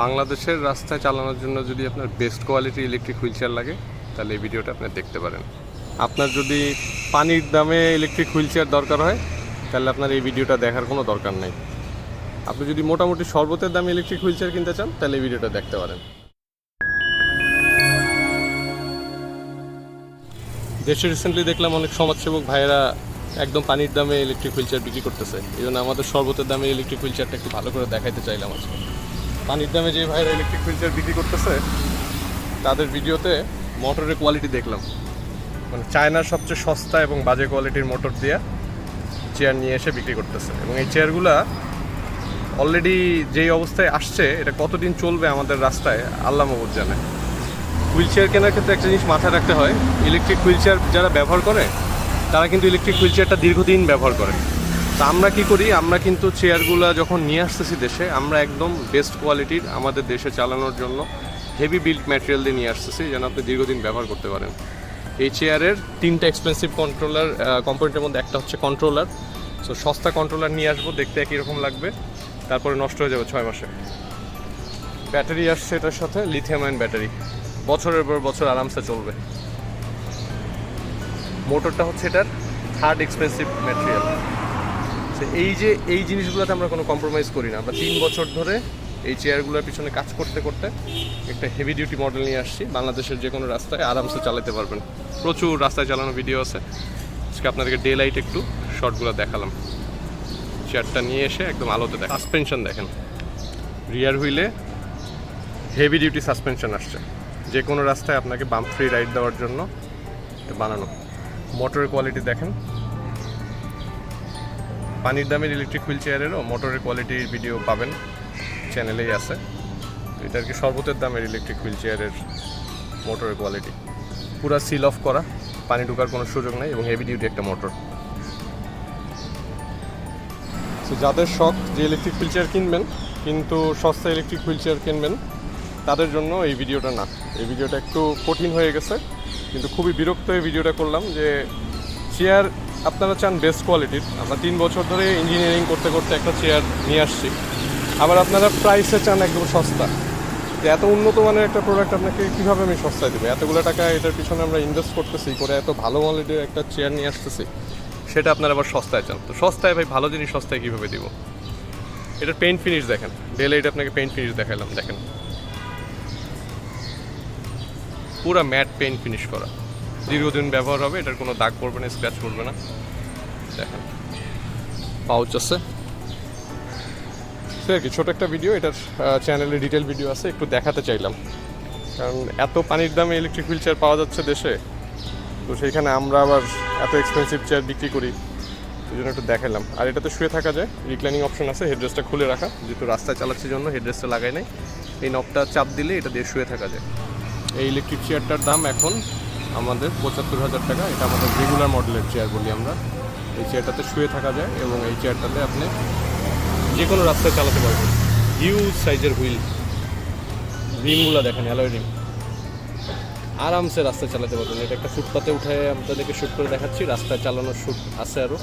বাংলাদেশের রাস্তায় চালানোর জন্য যদি আপনার best quality electric wheelchair লাগে, তাহলে এই ভিডিওটা আপনি দেখতে পারেন। আপনার যদি পানির দামে ইলেকট্রিক হুইল চেয়ার দরকার হয়, তাহলে আপনার এই ভিডিওটা দেখার কোনো দরকার নেই। আপনি যদি মোটামুটি শরবতের দামে ইলেকট্রিক হুইল চেয়ার কিনতে চান, তাহলে এই ভিডিওটা দেখতে পারেন। দেশে রিসেন্টলি দেখলাম অনেক সমাজসেবক ভাইয়েরা একদম পানির দামে ইলেকট্রিক হুইল চেয়ার বিক্রি করতেছে। এই জন্য আমাদের শরবতের দামে ইলেকট্রিক হুইল চেয়ারটা একটু ভালো করে দেখাইতে চাইলাম আজকে। পানির দামে যে ভাইরা ইলেকট্রিক হুইল চেয়ার বিক্রি করতেছে, তাদের ভিডিওতে মোটরের কোয়ালিটি দেখলাম। মানে চায়নার সবচেয়ে সস্তা এবং বাজে কোয়ালিটির মোটর দিয়ে চেয়ার নিয়ে এসে বিক্রি করতেছে। এবং এই চেয়ারগুলা অলরেডি যেই অবস্থায় আসছে, এটা কতদিন চলবে আমাদের রাস্তায়, আল্লাহ মহবুদ জানে। হুইল চেয়ার কেনার ক্ষেত্রে একটা জিনিস মাথায় রাখতে হয় ইলেকট্রিক হুইল চেয়ার যারা ব্যবহার করে, তারা কিন্তু ইলেকট্রিক হুইল চেয়ারটা দীর্ঘদিন ব্যবহার করে। তা আমরা কি করি? আমরা কিন্তু চেয়ারগুলো যখন নিয়ে আসতেছি দেশে, আমরা একদম বেস্ট কোয়ালিটির আমাদের দেশে চালানোর জন্য হেভি বিল্ড ম্যাটেরিয়াল দিয়ে নিয়ে আসতেছি যেন আপনি দীর্ঘদিন ব্যবহার করতে পারেন। এই চেয়ারের তিনটা এক্সপেন্সিভ কন্ট্রোলার কম্পোনেন্টের মধ্যে একটা হচ্ছে কন্ট্রোলার সো সস্তা কন্ট্রোলার নিয়ে আসব, দেখতে একই রকম লাগবে। তারপরে নষ্ট হয়ে যাবে ছয় মাসে। ব্যাটারি আসছে এটার সাথে লিথিয়াম আয়ন ব্যাটারি বছরের পর বছর আরামসে চলবে। মোটরটা হচ্ছে এটার থার্ড এক্সপেন্সিভ ম্যাটেরিয়াল এই যে, এই জিনিসগুলোতে আমরা কোনো কম্প্রোমাইজ করি না। আমরা তিন বছর ধরে এই চেয়ারগুলোর পিছনে কাজ করতে করতে একটা হেভি ডিউটি মডেল নিয়ে আসছি। বাংলাদেশের যে কোনো রাস্তায় আরামসে চালাতে পারবেন। প্রচুর রাস্তায় চালানো ভিডিও আছে। আজকে আপনাদেরকে ডে লাইট একটু শর্টগুলো দেখালাম। চেয়ারটা নিয়ে এসে একদম আলোতে দেখ সাসপেনশন দেখেন। রিয়ার হুইলে হেভি ডিউটি সাসপেনশন আসছে। যে কোনো রাস্তায় আপনাকে বাম্প ফ্রি রাইড দেওয়ার জন্য বানানো। মোটরের কোয়ালিটি দেখেন। পানির দামের ইলেকট্রিক হুইল চেয়ারেরও মোটরের কোয়ালিটির ভিডিও পাবেন চ্যানেলেই আছে। এটা আর কি সর্বতের দামের ইলেকট্রিক হুইল চেয়ারের মোটরের কোয়ালিটি পুরা সিল অফ করা, পানি ঢোকার কোনো সুযোগ নেই এবং হেভি ডিউটি একটা মোটর তো যাদের শখ যে ইলেকট্রিক হুইল চেয়ার কিনবেন, কিন্তু সস্তা ইলেকট্রিক হুইল চেয়ার কিনবেন, তাদের জন্য এই ভিডিওটা না। এই ভিডিওটা একটু কঠিন হয়ে গেছে, কিন্তু খুবই বিরক্ত এই ভিডিওটা করলাম যে চেয়ার আপনারা চান বেস্ট কোয়ালিটির আমরা তিন বছর ধরে ইঞ্জিনিয়ারিং করতে করতে একটা চেয়ার নিয়ে আসছি। আবার আপনারা প্রাইসে চান একদম সস্তা। যে এত উন্নত মানের একটা প্রোডাক্ট আপনাকে কীভাবে আমি সস্তায় দেবো? এতগুলো টাকা এটার পিছনে আমরা ইনভেস্ট করতেছি, করে এত ভালো কোয়ালিটির একটা চেয়ার নিয়ে আসতেছি, সেটা আপনারা আবার সস্তায় চান। তো সস্তায় ভাই, ভালো জিনিস সস্তায় কীভাবে দিব? এটার পেইন্ট ফিনিশ দেখেন। ডেলে এটা আপনাকে পেইন্ট ফিনিশ দেখালাম, দেখেন। পুরো ম্যাট পেইন্ট ফিনিশ করা। দীর্ঘদিন ব্যবহার হবে, এটার কোনো দাগ পড়বে না স্ক্র্যাচ পড়বে না। দেখেন। পাউচ আছে। সে আর কি, ছোটো একটা ভিডিও এটার চ্যানেলে ডিটেল ভিডিও আছে, একটু দেখাতে চাইলাম। কারণ এত পানির দামে ইলেকট্রিক হুইল চেয়ার পাওয়া যাচ্ছে দেশে, তো সেইখানে আমরা আবার এত এক্সপেন্সিভ চেয়ার বিক্রি করি সেই জন্য একটু দেখালাম। আর এটাতে শুয়ে থাকা যায় রিক্লাইনিং অপশন আছে হেডরেস্টটা খুলে রাখা, যেহেতু রাস্তায় চালাচ্ছি জন্য হেডরেস্টটা লাগাই নাই, এই নবটা চাপ দিলে এটা দিয়ে শুয়ে থাকা যায়। এই ইলেকট্রিক চেয়ারটার দাম এখন আমাদের পঁচাত্তর হাজার টাকা। এটা আমাদের রেগুলার মডেলের চেয়ার বলি আমরা। এই চেয়ারটাতে শুয়ে থাকা যায় এবং এই চেয়ারটাতে আপনি যে কোনো রাস্তায় চালাতে পারবেন। হিউজ সাইজের হুইল রিমগুলো দেখেন অ্যালয় রিম আরামসে রাস্তায় চালাতে পারবেন। এটা একটা ফুটপাতে উঠে আপনাদেরকে শ্যুট করে দেখাচ্ছি। রাস্তায় চালানোর শ্যুট আছে আরও